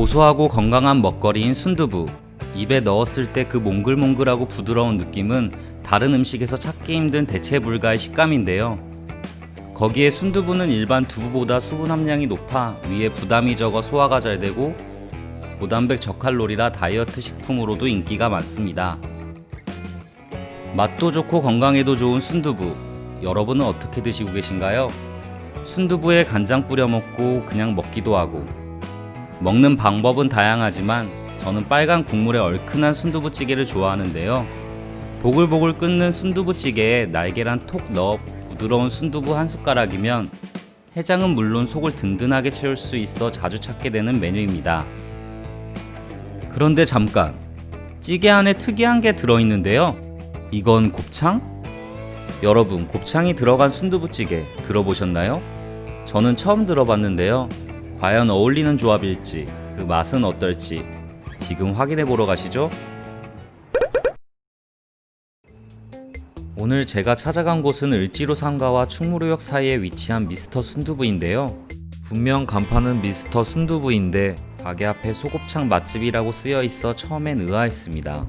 고소하고 건강한 먹거리인 순두부. 입에 넣었을 때 그 몽글몽글하고 부드러운 느낌은 다른 음식에서 찾기 힘든 대체 불가의 식감인데요. 거기에 순두부는 일반 두부보다 수분 함량이 높아 위에 부담이 적어 소화가 잘 되고 고단백 저칼로리라 다이어트 식품으로도 인기가 많습니다. 맛도 좋고 건강에도 좋은 순두부. 여러분은 어떻게 드시고 계신가요? 순두부에 간장 뿌려 먹고 그냥 먹기도 하고 먹는 방법은 다양하지만 저는 빨간 국물에 얼큰한 순두부찌개를 좋아하는데요. 보글보글 끓는 순두부찌개에 날계란 톡 넣어 부드러운 순두부 한 숟가락이면 해장은 물론 속을 든든하게 채울 수 있어 자주 찾게 되는 메뉴입니다. 그런데 잠깐 찌개 안에 특이한 게 들어있는데요. 이건 곱창? 여러분 곱창이 들어간 순두부찌개 들어보셨나요? 저는 처음 들어봤는데요. 과연 어울리는 조합일지 그 맛은 어떨지 지금 확인해 보러 가시죠. 오늘 제가 찾아간 곳은 을지로 상가와 충무로역 사이에 위치한 미스터 순두부인데요. 분명 간판은 미스터 순두부인데 가게 앞에 소곱창 맛집이라고 쓰여 있어 처음엔 의아했습니다.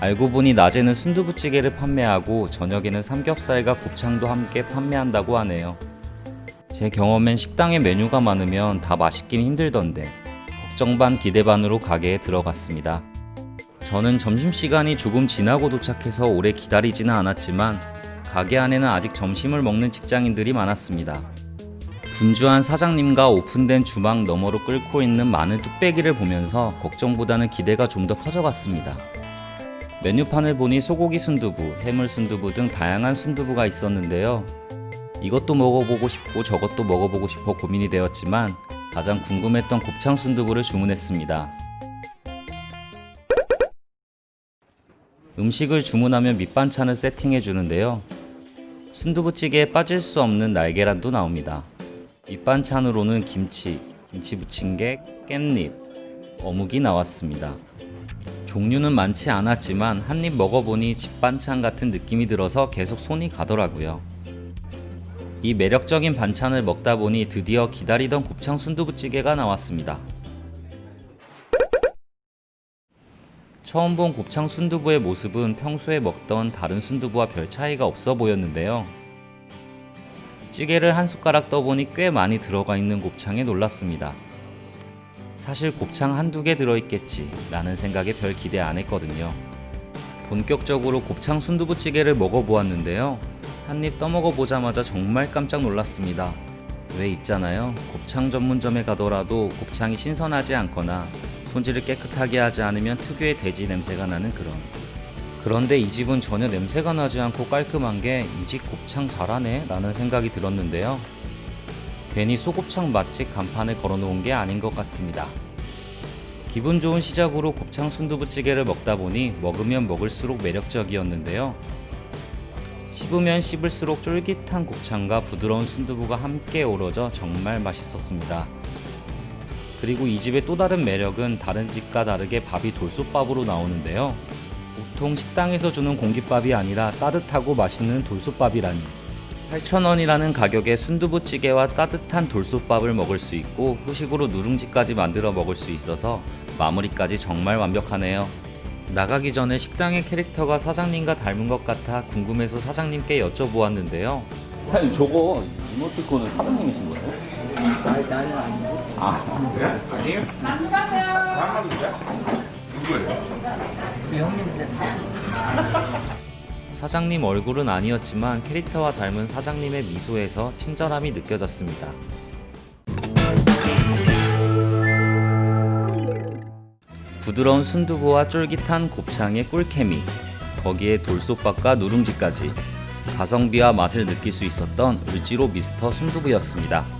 알고 보니 낮에는 순두부찌개를 판매하고 저녁에는 삼겹살과 곱창도 함께 판매한다고 하네요. 제 경험엔 식당에 메뉴가 많으면 다 맛있긴 힘들던데 걱정 반 기대 반으로 가게에 들어갔습니다. 저는 점심시간이 조금 지나고 도착해서 오래 기다리지는 않았지만 가게 안에는 아직 점심을 먹는 직장인들이 많았습니다. 분주한 사장님과 오픈된 주방 너머로 끓고 있는 많은 뚝배기를 보면서 걱정보다는 기대가 좀 더 커져갔습니다. 메뉴판을 보니 소고기 순두부, 해물 순두부 등 다양한 순두부가 있었는데요. 이것도 먹어보고 싶고 저것도 먹어보고 싶어 고민이 되었지만 가장 궁금했던 곱창 순두부를 주문했습니다. 음식을 주문하면 밑반찬을 세팅해 주는데요. 순두부찌개에 빠질 수 없는 날계란도 나옵니다. 밑반찬으로는 김치, 김치 부침개, 깻잎, 어묵이 나왔습니다. 종류는 많지 않았지만 한 입 먹어보니 집반찬 같은 느낌이 들어서 계속 손이 가더라고요. 이 매력적인 반찬을 먹다 보니 드디어 기다리던 곱창 순두부찌개가 나왔습니다. 처음 본 곱창 순두부의 모습은 평소에 먹던 다른 순두부와 별 차이가 없어 보였는데요. 찌개를 한 숟가락 떠보니 꽤 많이 들어가 있는 곱창에 놀랐습니다. 사실 곱창 한두 개 들어있겠지 라는 생각에 별 기대 안 했거든요. 본격적으로 곱창 순두부찌개를 먹어보았는데요. 한 입 떠먹어 보자마자 정말 깜짝 놀랐습니다. 왜 있잖아요. 곱창 전문점에 가더라도 곱창이 신선하지 않거나 손질을 깨끗하게 하지 않으면 특유의 돼지 냄새가 나는 그런. 그런데 이 집은 전혀 냄새가 나지 않고 깔끔한 게 이 집 곱창 잘하네 라는 생각이 들었는데요. 괜히 소곱창 맛집 간판을 걸어놓은 게 아닌 것 같습니다. 기분 좋은 시작으로 곱창 순두부찌개를 먹다 보니 먹으면 먹을수록 매력적이었는데요. 씹으면 씹을수록 쫄깃한 곱창과 부드러운 순두부가 함께 어우러져 정말 맛있었습니다. 그리고 이 집의 또 다른 매력은 다른 집과 다르게 밥이 돌솥밥으로 나오는데요. 보통 식당에서 주는 공깃밥이 아니라 따뜻하고 맛있는 돌솥밥이라니. 8,000원이라는 가격에 순두부찌개와 따뜻한 돌솥밥을 먹을 수 있고 후식으로 누룽지까지 만들어 먹을 수 있어서 마무리까지 정말 완벽하네요. 나가기 전에 식당의 캐릭터가 사장님과 닮은 것 같아 궁금해서 사장님께 여쭤보았는데요. 사장님 저거 이모티콘은 사장님이신 거예요? 아, 나는 아니고. 아 네? 아니에요? 한마디인데? 누구예요? 우리 형님들. 사장님 얼굴은 아니었지만 캐릭터와 닮은 사장님의 미소에서 친절함이 느껴졌습니다. 부드러운 순두부와 쫄깃한 곱창의 꿀케미, 거기에 돌솥밥과 누룽지까지 가성비와 맛을 느낄 수 있었던 을지로 미스터 순두부였습니다.